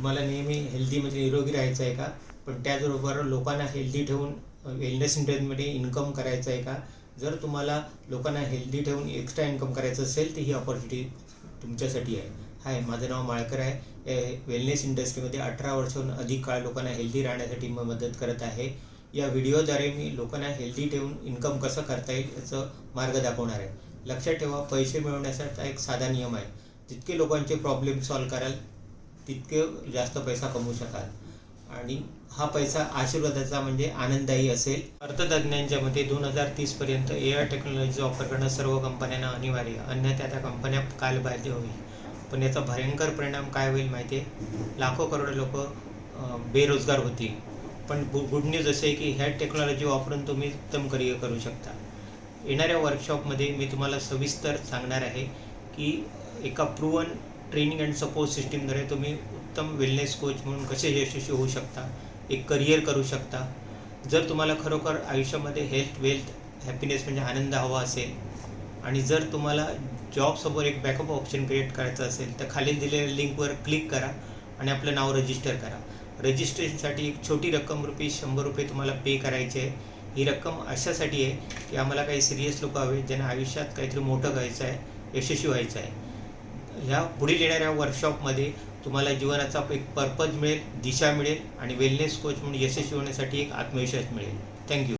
तुम्हाला नेहमी हेल्दी म्हणजे निरोगी राहायचं आहे का? पण त्याचबरोबर लोकांना हेल्दी ठेवून वेलनेस इंडस्ट्रीमध्ये इन्कम करायचं आहे का? जर तुम्हाला लोकांना हेल्दी ठेवून एक्स्ट्रा इन्कम करायचं असेल तर ही ऑपॉर्च्युनिटी तुमच्यासाठी आहे. हाय माझं नाव माळकर आहे. वेलनेस इंडस्ट्रीमध्ये अठरा वर्षाहून अधिक काळ लोकांना हेल्दी राहण्यासाठी म मदत करत आहे. या व्हिडिओद्वारे मी लोकांना हेल्दी ठेवून इन्कम कसं करता येईल याचं मार्ग दाखवणार आहे. लक्षात ठेवा पैसे मिळवण्याचा एक साधा नियम आहे. जितके लोकांचे प्रॉब्लेम सॉल्व कराल तितके जास्त पैसा कमवू शकाल. आणि हा पैसा आशीर्वादाचा म्हणजे आनंददायी असेल. अर्थतज्ञांच्या मते दोन हजार तीसपर्यंत ए आय टेक्नॉलॉजीचा वापर करणं सर्व कंपन्यांना अनिवार्य अन्यथा त्या कंपन्या कालबाह्य होईल. पण याचा भयंकर परिणाम काय होईल माहिती आहे? लाखो करोडो लोक बेरोजगार होतील. पण गुड न्यूज असे आहे की ह्या टेक्नॉलॉजी वापरून तुम्ही उत्तम करिअर करू शकता. येणाऱ्या वर्कशॉपमध्ये मी तुम्हाला सविस्तर सांगणार आहे की एका प्रूवन ट्रेनिंग अँड सपोर्ट सिस्टीमद्वारे तुम्ही उत्तम वेलनेस कोच म्हणून कसे यशस्वी होऊ शकता एक करिअर करू शकता. जर तुम्हाला खरोखर आयुष्यामध्ये हेल्थ वेल्थ हॅपीनेस म्हणजे आनंद हवा असेल आणि जर तुम्हाला जॉबसमोर एक बॅकअप ऑप्शन क्रिएट करायचं असेल तर खाली दिलेल्या लिंकवर क्लिक करा आणि आपलं नाव रजिस्टर करा. रजिस्ट्रेशनसाठी एक छोटी रक्कम रुपये शंभर रुपये तुम्हाला पे करायची आहे. ही रक्कम अशासाठी आहे की आम्हाला काही सिरियस लोक हवे ज्यांना आयुष्यात काहीतरी मोठं घ्यायचं आहे यशस्वी व्हायचं आहे. ह्या पुढील येणाऱ्या वर्कशॉपमध्ये तुम्हाला जीवनाचा एक पर्पज मिळेल दिशा मिळेल आणि वेलनेस कोच म्हणून यशस्वी होण्यासाठी एक आत्मविश्वास मिळेल. थँक्यू